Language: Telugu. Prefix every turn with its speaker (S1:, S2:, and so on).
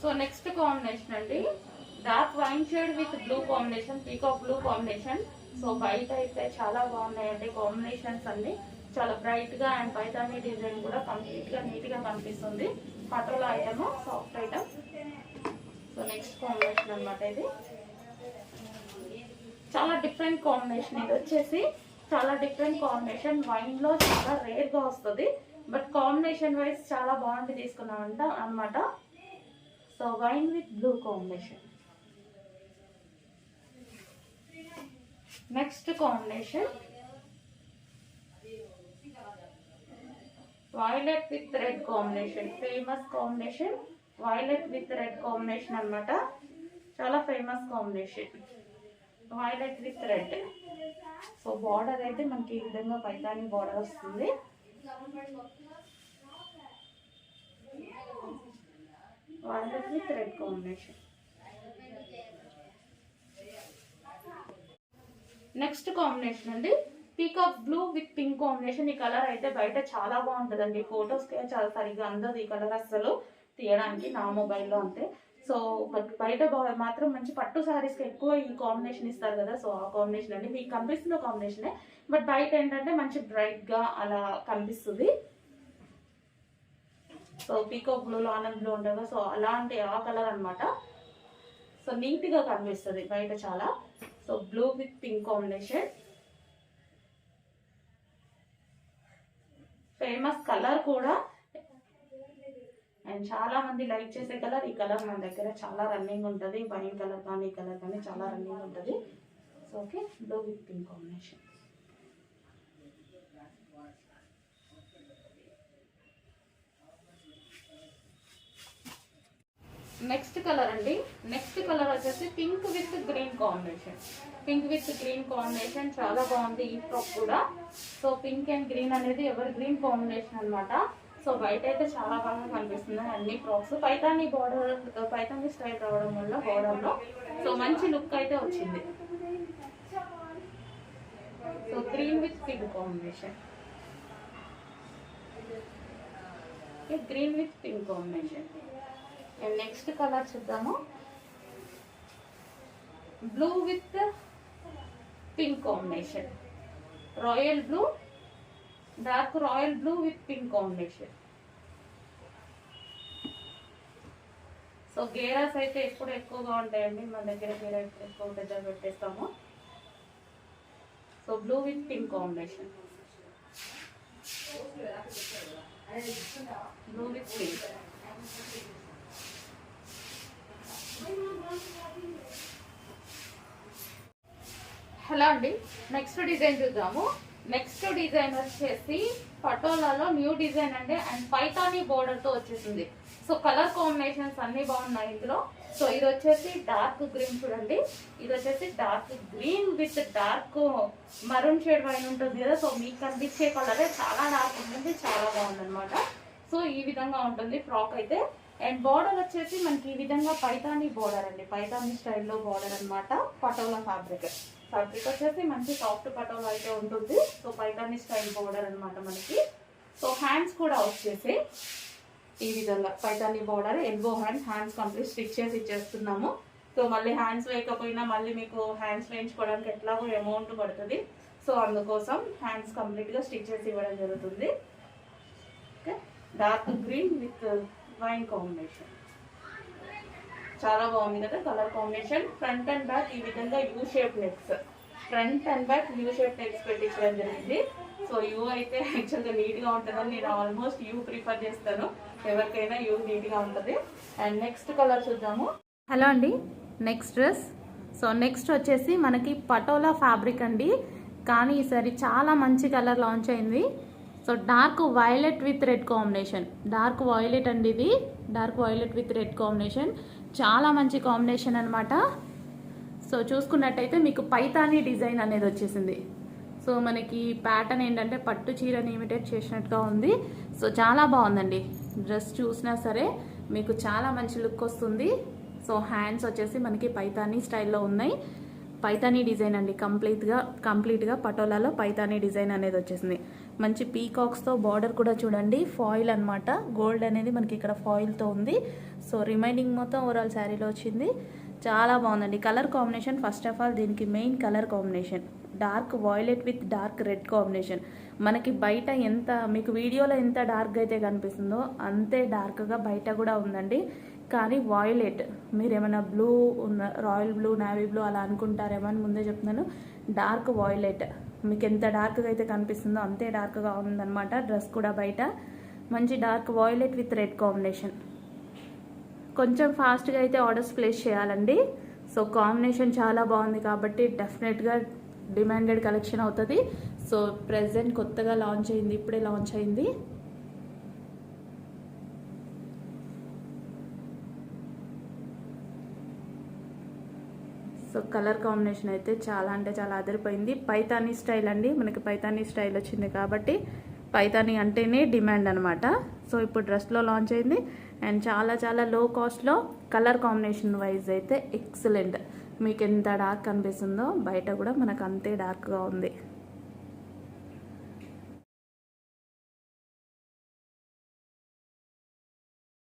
S1: సో నెక్స్ట్ కాంబినేషన్ అండి. Dark wine shade with blue combination peacock blue combination so బయట అయితే చాలా బాగున్నాయండి కాంబినేషన్స్ అన్ని. చాలా బ్రైట్గా అండ్ పైతాని డిజైన్ కూడా కంప్లీట్గా నీట్గా కనిపిస్తుంది. Patola item soft item so next combination అన్నమాట ఇది. చాలా డిఫరెంట్ కాంబినేషన్ ఇది. వచ్చేసి చాలా డిఫరెంట్ కాంబినేషన్ వైన్లో చాలా రేర్గా వస్తుంది. బట్ కాంబినేషన్ వైజ్ చాలా బాగుంది తీసుకున్నామంట అన్నమాట. So wine with blue combination next combination violet with red combination famous combination violet with red combination అన్నమాట. చాలా famous combination violet with red so border అయితే మనకి ఈ విధంగా పైతాని బార్డర్ వస్తుంది. Water with red combination next combination అండి. Peacock blue with pink combination ఈ కలర్ అయితే బయట చాలా బాగుంటుందండి. ఫొటోస్కి చాలా సరిగ్గా అందదు ఈ కలర్ అస్సలు. తీయడానికి నా మొబైల్లో అంతే. సో బయట మాత్రం మంచి పట్టు శారీస్కి ఎక్కువ ఈ కాంబినేషన్ ఇస్తారు కదా. సో ఆ కాంబినేషన్ అండి. మీకు కనిపిస్తున్న కాంబినేషనే బట్ బయట ఏంటంటే మంచి బ్రైట్గా అలా కనిపిస్తుంది. సో పీకో బ్లూలో ఆనంద్ బ్లూ ఉంటుంది సో అలాంటి ఆ కలర్ అనమాట సో నీట్గా కనిపిస్తుంది బయట చాలా. So blue with pink combination. Famous colour కూడా. అండ్ చాలా మంది లైక్ చేసే కలర్ ఈ కలర్ మన దగ్గర చాలా రన్నింగ్ ఉంటుంది. వైన్ కలర్ కానీ ఈ కలర్ కానీ చాలా రన్నింగ్ ఉంటుంది. So okay blue with pink combination. Next colour అండి. నెక్స్ట్ కలర్ వచ్చేసి pink with green combination. Pink with green combination చాలా బాగుంది ఈ ఫ్రాక్ కూడా. సో పింక్ అండ్ గ్రీన్ అనేది ఎవర్ గ్రీన్ కాంబినేషన్ అనమాట సో బయట అయితే చాలా బాగా కనిపిస్తుంది అన్ని frocks. Paithani border Paithani style రావడం వల్ల బార్డర్లో. సో మంచి లుక్ అయితే వచ్చింది. So green with pink combination. Green with pink combination and next colour చూద్దాము. Blue with pink combination royal blue dark royal blue with pink combination so gears అయితే ఎప్పుడు ఎక్కువగా ఉంటాయండి. మన దగ్గర గేరా ఎక్కువ పెద్ద పెట్టేస్తాము. So blue with pink combination blue with pink hello అండి. నెక్స్ట్ డిజైన్ చూద్దాము. నెక్స్ట్ డిజైన్ వచ్చేసి పటోలాలో న్యూ డిజైన్ అండి. అండ్ పైతానీ బోర్డర్తో వచ్చేసింది. సో కలర్ కాంబినేషన్స్ అన్ని బాగున్నాయి ఇందులో. సో ఇది వచ్చేసి డార్క్ గ్రీన్ చూడండి. ఇది వచ్చేసి dark green with dark maroon shade పైన ఉంటుంది కదా. సో మీకు కనిపించే కలరే చాలా డార్క్ ఉంటుంది చాలా బాగుందన్నమాట. సో ఈ విధంగా ఉంటుంది. ఫ్రాక్ అయితే అండ్ బార్డర్ వచ్చేసి మనకి ఈ విధంగా పైతాని బార్డర్ అండి. పైతానీ స్టైల్లో బార్డర్ అనమాట పటోలా ఫ్యాబ్రిక్ ఫ్యాబ్రిక్ వచ్చేసి మంచి సాఫ్ట్ పటోలా అయితే ఉంటుంది. సో పైతానీ స్టైల్ బార్డర్ అనమాట మనకి. సో హ్యాండ్స్ కూడా వచ్చేసి ఈ విధంగా Paithani border elbow hand hands complete stitch చేసి ఇచ్చేస్తున్నాము. సో మళ్ళీ హ్యాండ్స్ వేయకపోయినా మళ్ళీ మీకు హ్యాండ్స్ వేయించుకోవడానికి ఎట్లాగో అమౌంట్ పడుతుంది. సో అందుకోసం హ్యాండ్స్ కంప్లీట్గా స్టిచ్ చేసి ఇవ్వడం జరుగుతుంది. Okay dark green with wine combination చాలా బాగుంది కదా colour combination front and back ఈ విధంగా U shape neck front and back U shape neck పెట్టించడం జరిగింది. సో యూ అయితే యాక్చువల్గా నీట్గా ఉంటుందని నేను ఆల్మోస్ట్ యూ ప్రిఫర్ చేస్తాను. ఎవరికైనా యూ నీట్గా ఉంటుంది. అండ్ నెక్స్ట్ కలర్ చూద్దాము.
S2: హలో అండి. నెక్స్ట్ డ్రెస్ సో నెక్స్ట్ వచ్చేసి మనకి పటోలా ఫ్యాబ్రిక్ అండి. కానీ ఈసారి చాలా మంచి కలర్ లాంచ్ అయింది. So dark violet with red combination. Dark violet అండి ఇది. Dark violet with red combination. చాలా మంచి కాంబినేషన్ అనమాట సో చూసుకున్నట్టయితే మీకు పైతానీ డిజైన్ అనేది వచ్చేసింది. సో మనకి ప్యాటర్న్ ఏంటంటే పట్టు చీరని ఇమిటేట్ చేసినట్టుగా ఉంది. సో చాలా బాగుందండి. డ్రెస్ చూసినా సరే మీకు చాలా మంచి లుక్ వస్తుంది. సో హ్యాండ్స్ వచ్చేసి మనకి పైతానీ స్టైల్లో ఉన్నాయి. పైతానీ డిజైన్ అండి. కంప్లీట్గా కంప్లీట్గా పటోలాలో పైతానీ డిజైన్ అనేది వచ్చేసింది. మంచి పీకాక్స్తో బార్డర్ కూడా చూడండి. ఫాయిల్ అనమాట గోల్డ్ అనేది మనకి ఇక్కడ ఫాయిల్తో ఉంది. సో రిమైనింగ్ మొత్తం ఓవరాల్ శారీలో వచ్చింది. చాలా బాగుందండి. Colour combination first of all దీనికి main colour combination. Dark violet with dark red combination. మనకి బయట ఎంత మీకు వీడియోలో ఎంత డార్క్ అయితే కనిపిస్తుందో అంతే డార్క్గా బయట కూడా ఉందండి. కానీ వాయిలెట్ మీరు ఏమైనా బ్లూ ఉన్న రాయల్ బ్లూ నావీ బ్లూ అలా అనుకుంటారేమో అని ముందే చెప్తున్నాను. డార్క్ వాయిలెట్ మీకు ఎంత డార్క్గా అయితే కనిపిస్తుందో అంతే డార్క్గా ఉందన్నమాట డ్రెస్ కూడా బయట. మంచి dark violet with red combination కొంచెం ఫాస్ట్గా అయితే ఆర్డర్స్ ప్లేస్ చేయాలండి. సో కాంబినేషన్ చాలా బాగుంది కాబట్టి డెఫినెట్గా డిమాండెడ్ కలెక్షన్ అవుతుంది. సో ప్రెసెంట్ కొత్తగా లాంచ్ అయింది ఇప్పుడే లాంచ్ అయింది. సో కలర్ కాంబినేషన్ అయితే చాలా అంటే చాలా అదిరిపోయింది. పైతానీ స్టైల్ అండి. మనకి పైతానీ స్టైల్ వచ్చింది కాబట్టి పైతానీ అంటేనే డిమాండ్ అనమాట సో ఇప్పుడు డ్రెస్లో లాంచ్ అయింది. అండ్ చాలా చాలా లో కాస్ట్లో కలర్ కాంబినేషన్ వైజ్ అయితే ఎక్సలెంట్. మీకు ఎంత డార్క్ అనిపిస్తుందో బయట కూడా మనకు అంతే డార్క్గా ఉంది.